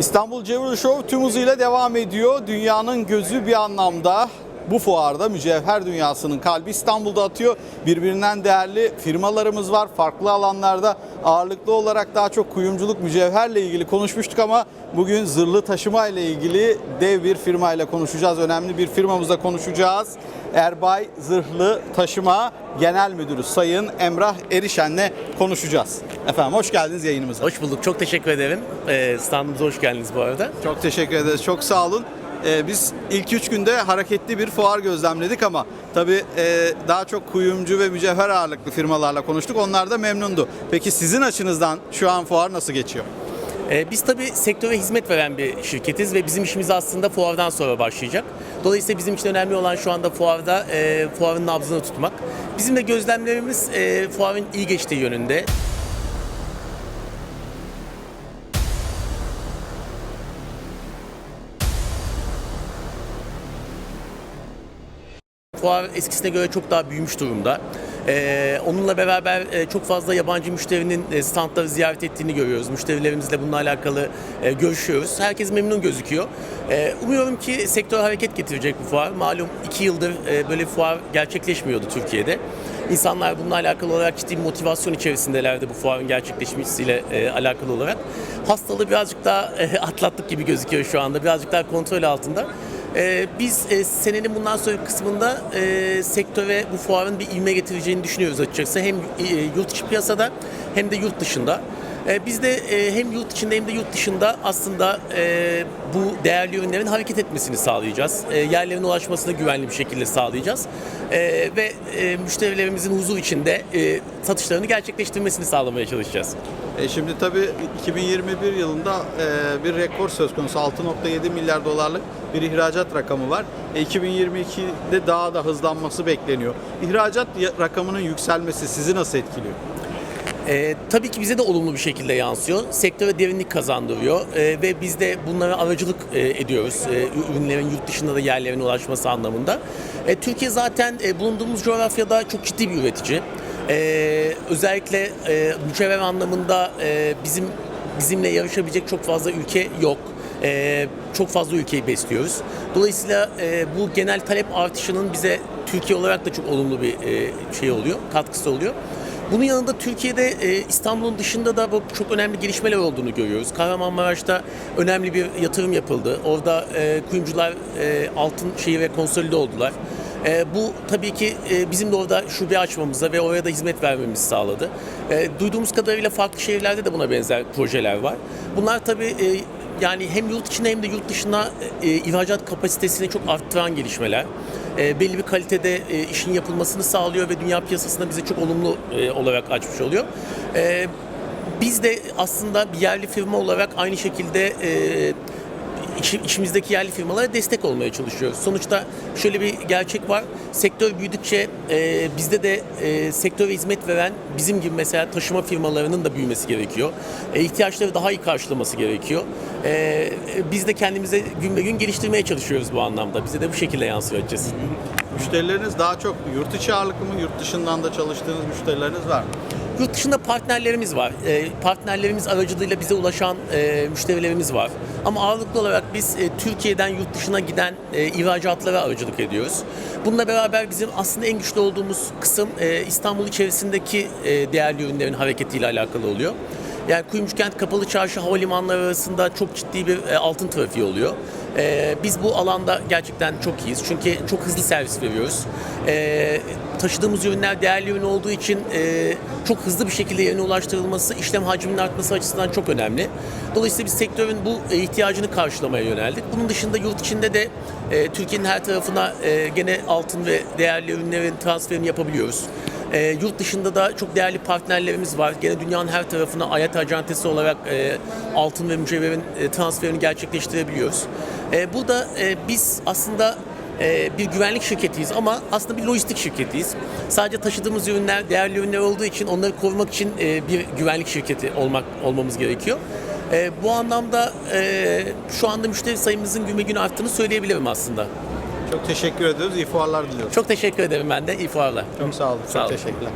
İstanbul Jewelry Show tüm hızıyla devam ediyor. Dünyanın gözü bir anlamda bu fuarda mücevher dünyasının kalbi İstanbul'da atıyor. Birbirinden değerli firmalarımız var. Farklı alanlarda ağırlıklı olarak daha çok kuyumculuk, mücevherle ilgili konuşmuştuk ama bugün zırhlı taşıma ile ilgili dev bir firma ile konuşacağız. Önemli bir firmamızla konuşacağız. Erbay Zırhlı Taşıma Genel Müdürü Sayın Emrah Erişen'le konuşacağız. Efendim hoş geldiniz yayınımıza. Hoş bulduk. Çok teşekkür ederim. Ee, standımıza hoş geldiniz bu arada. Çok teşekkür ederiz. Çok sağ olun. Ee, biz ilk üç günde hareketli bir fuar gözlemledik ama tabii e, daha çok kuyumcu ve mücevher ağırlıklı firmalarla konuştuk. Onlar da memnundu. Peki sizin açınızdan şu an fuar nasıl geçiyor? Ee, biz tabii sektöre hizmet veren bir şirketiz ve bizim işimiz aslında fuardan sonra başlayacak. Dolayısıyla bizim için önemli olan şu anda fuarda e, fuarın nabzını tutmak. Bizim de gözlemlerimiz e, fuarın iyi geçtiği yönünde. Fuar eskisine göre çok daha büyümüş durumda. Ee, onunla beraber e, çok fazla yabancı müşterinin e, standları ziyaret ettiğini görüyoruz. Müşterilerimizle bununla alakalı e, görüşüyoruz. Herkes memnun gözüküyor. E, umuyorum ki sektör hareket getirecek bu fuar. Malum iki yıldır e, böyle fuar gerçekleşmiyordu Türkiye'de. İnsanlar bununla alakalı olarak ciddi bir motivasyon içerisindelerdi bu fuarın gerçekleşmesiyle alakalı olarak. Hastalığı birazcık daha atlattık gibi gözüküyor şu anda. Birazcık daha kontrol altında. Ee, biz e, senenin bundan sonraki kısmında e, sektöre bu fuarın bir ivme getireceğini düşünüyoruz açıkçası. Hem e, yurt içi piyasada hem de yurt dışında. E, biz de e, hem yurt içinde hem de yurt dışında aslında e, bu değerli ürünlerin hareket etmesini sağlayacağız. E, yerlerine ulaşmasını güvenli bir şekilde sağlayacağız. E, ve e, müşterilerimizin huzur içinde e, satışlarını gerçekleştirmesini sağlamaya çalışacağız. E, şimdi tabii 2021 yılında e, bir rekor söz konusu 6.7 milyar dolarlık bir ihracat rakamı var. E, 2022'de daha da hızlanması bekleniyor. İhracat rakamının yükselmesi sizi nasıl etkiliyor? Ee, tabii ki bize de olumlu bir şekilde yansıyor. Sektöre derinlik kazandırıyor Ee, ve biz de bunlara aracılık e, ediyoruz. Ee, ürünlerin yurt dışında da yerlerine ulaşması anlamında. Ee, Türkiye zaten e, bulunduğumuz coğrafyada çok ciddi bir üretici. Ee, özellikle e, mücevher anlamında e, bizim bizimle yarışabilecek çok fazla ülke yok. Ee, çok fazla ülkeyi besliyoruz. Dolayısıyla e, bu genel talep artışının bize Türkiye olarak da çok olumlu bir e, şey oluyor, katkısı oluyor. Bunun yanında Türkiye'de e, İstanbul'un dışında da bu çok önemli gelişmeler olduğunu görüyoruz. Kahramanmaraş'ta önemli bir yatırım yapıldı. Orada e, kuyumcular e, altın şeyi ve konsolide oldular. E, bu tabii ki e, bizim de orada şube açmamıza ve oraya da hizmet vermemizi sağladı. E, duyduğumuz kadarıyla farklı şehirlerde de buna benzer projeler var. Bunlar tabii e, yani hem yurt içinde hem de yurt dışına e, ihracat kapasitesini çok arttıran gelişmeler. E, belli bir kalitede e, işin yapılmasını sağlıyor ve dünya piyasasında bize çok olumlu e, olarak açmış oluyor. E, biz de aslında bir yerli firma olarak aynı şekilde e, içi- içimizdeki yerli firmalara destek olmaya çalışıyoruz. Sonuçta şöyle bir gerçek var. Sektör büyüdükçe e, bizde de e, sektöre hizmet veren bizim gibi mesela taşıma firmalarının da büyümesi gerekiyor. E, daha iyi karşılaması gerekiyor. E, biz de kendimizi gün be gün geliştirmeye çalışıyoruz bu anlamda. Bize de bu şekilde yansıyor açıkçası. Müşterileriniz daha çok yurt içi ağırlıklı mı, yurt dışından da çalıştığınız müşterileriniz var mı? Yurt dışında partnerlerimiz var. E, partnerlerimiz aracılığıyla bize ulaşan e, müşterilerimiz var. Ama ağırlıklı olarak biz e, Türkiye'den yurt dışına giden e, ihracatlara aracılık ediyoruz. Bununla beraber bizim aslında en güçlü olduğumuz kısım e, İstanbul içerisindeki e, değerli ürünlerin hareketiyle alakalı oluyor. Yani Kuyumcu Kent Kapalı Çarşı havalimanları arasında çok ciddi bir e, altın trafiği oluyor. E, biz bu alanda gerçekten çok iyiyiz. Çünkü çok hızlı servis veriyoruz. E, taşıdığımız ürünler değerli ürün olduğu için e, çok hızlı bir şekilde yerine ulaştırılması, işlem hacminin artması açısından çok önemli. Dolayısıyla biz sektörün bu e, ihtiyacını karşılamaya yöneldik. Bunun dışında yurt içinde de e, Türkiye'nin her tarafına e, gene altın ve değerli ürünlerin transferini yapabiliyoruz. E, yurt dışında da çok değerli partnerlerimiz var. Gene dünyanın her tarafına ayet acentesi olarak e, altın ve mücevherin e, transferini gerçekleştirebiliyoruz. E, burada e, biz aslında e, bir güvenlik şirketiyiz ama aslında bir lojistik şirketiyiz. Sadece taşıdığımız ürünler değerli ürünler olduğu için onları korumak için e, bir güvenlik şirketi olmak olmamız gerekiyor. E, bu anlamda şu anda müşteri sayımızın gün be gün arttığını söyleyebilirim aslında. Çok teşekkür ediyoruz. İyi fuarlar diliyoruz. Çok teşekkür ederim ben de. İyi fuarlar. Çok sağ olun. Sağ Çok olun. teşekkürler.